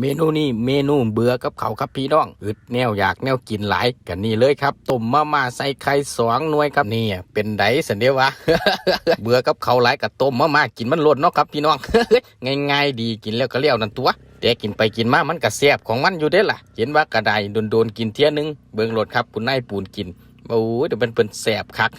เมนูนี้เมนูเบื่อกับเขาครับพี่น้องอึดแนวอยากแนวกินหลายกันนี่เลยครับต้มมาม่าใส่ไข่สองหน่วยครับนี่เป็นไดสันเดียววะเบื่อกับเขาหลายกับต้มมาม่ากินมันล้นเนาะครับพี่น้องง่ายๆดีกินแล้วก็เลี้ยวนั่นตัวแต่กินไปกินมามันก็แซ่บของมันอยู่เด้ล่ะ เห็นว่ากระไดโดนๆกินเที่ยนึงเบิ่งรถครับคุณนายปูนกิน โอ้ยเดี๋ยวเป็นเป็นแสบคัก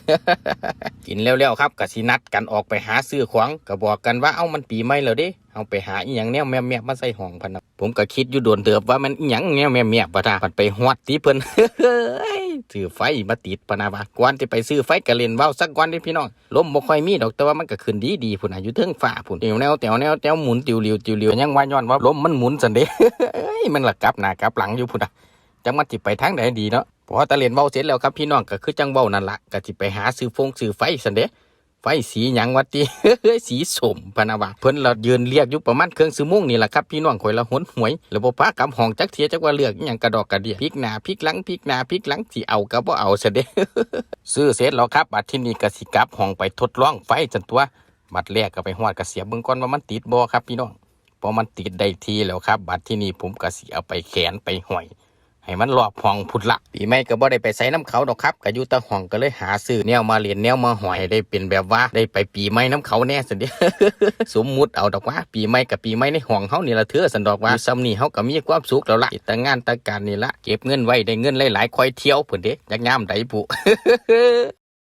กินแล้วๆครับกะสินัดกันออกไปหาซื้อของก็บอกกันว่าเอ้ามันปีใหม่แล้วเด้เอาไปหาอีหยังแนวแม่ๆมาใส่ห้องพันนะผมก็คิดอยู่โดนเติบว่ามันอีหยังแนวแม่ๆปะทาพันไปฮอดที่เพิ่นซื้อไฟมาติดปะนะวะกวนที่ไปซื้อไฟกะเล่นว้าสักวันเด้พี่น้องลมบ่ค่อยมีดอกแต่ว่ามันก็ขึ้นดีดีพุ่นน่ะอยู่เทิงฟ้าพุ่นเตียวแนวแตวแนวแตวหมุนติวลิวติวลิวยังว่าย้อนว่าลมมันหมุนซั่นเด้เอ้ยมันละกลับหน้ากลับหลังอยู่พุ่นน่ะจังมันสิไปทางใดดีเนาะ พอตะเล่นเว้าเสร็จแล้วครับพี่น้องก็คือจังเว้านั่นละก็สิไปหาซื้อฟงซื้อไฟซั่นเด้ไฟสีหยังวัดติสีสมพนาวาเพิ่นเรายืนเรียกอยู่ประมาณเครื่องซื้อมุ่งนี่แหละครับพี่น้องข่อยละหนหวยแล้วบ่พากำห้องจักเทียจักว่าเลือกอหยังกระดอกกระเดียพิกหน้าพิกหลังพิกหน้าพิกหลังสิเอาก็บ่เอาซะเด้ซื้อเสร็จแล้วครับบัดที่นี่ก็สิกลับห้องไปทดลองไฟจันตัวบัดแรกก็ไปฮอดก็เสียบเบิ่งก่อนว่ามันติดบ่ครับพี่น้องพอมันติดได้ทีแล้วครับ บัดที่นี่ผมก็สิเอาไปแขนไปห้อย ให้มันหลอบห้องผุดละปีใหม่ก็บ่ได้ไปใส่น้ำเขาดอกครับก็อยู่ตะห้องก็เลยหาซื้อแนวมาเรียนแนวมาหอยได้เป็นแบบว่าได้ไปปีใหม่น้ำเขาแน่สันเดีสมมุติเอาดอกว่า ปีใหม่กับปีใหม่ในห้องเฮานี่ละเถื่อสันดอกว่าอยู่ซ้ำนี่เฮาก็มีความสุขแล้วละแต่งานแต่การนี่ละเก็บเงินไว้ได้เงินหลายๆคอยเที่ยวเพิ่นเด้ยักยามใดปุ